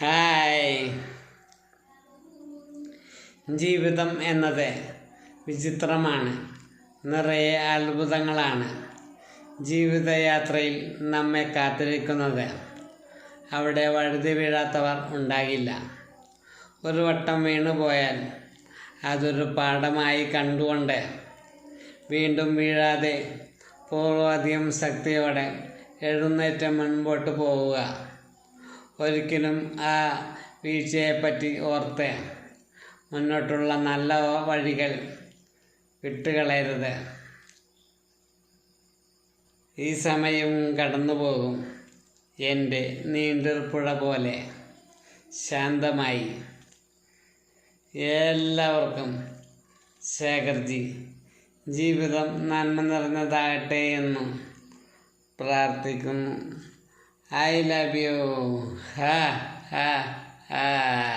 Hi. ജീവിതം എന്നത് വിചിത്രമാണ്. നിറയെ അത്ഭുതങ്ങളാണ് ജീവിതയാത്രയിൽ നമ്മെ കാത്തിരിക്കുന്നത്. അവിടെ വഴുതി വീഴാത്തവർ ഉണ്ടാകില്ല. ഒരു വട്ടം വീണു പോയാൽ അതൊരു പാഠമായി കണ്ടുകൊണ്ട് വീണ്ടും വീഴാതെ പൂർവാധികം ശക്തിയോടെ എഴുന്നേറ്റ് മുൻപോട്ട് പോവുക. ഒരിക്കലും ആ വീഴ്ചയെപ്പറ്റി ഓർത്ത് മുന്നോട്ടുള്ള നല്ല വഴികൾ വിട്ടുകളയരുത്. ഈ സമയം കടന്നു പോകും എന്റെ നീണ്ടിർപ്പുഴ പോലെ ശാന്തമായി. എല്ലാവർക്കും ശേഖർജി ജീവിതം നന്മ നിറഞ്ഞതാകട്ടെ എന്നും പ്രാർത്ഥിക്കുന്നു. I love you. Ha, ha, ha.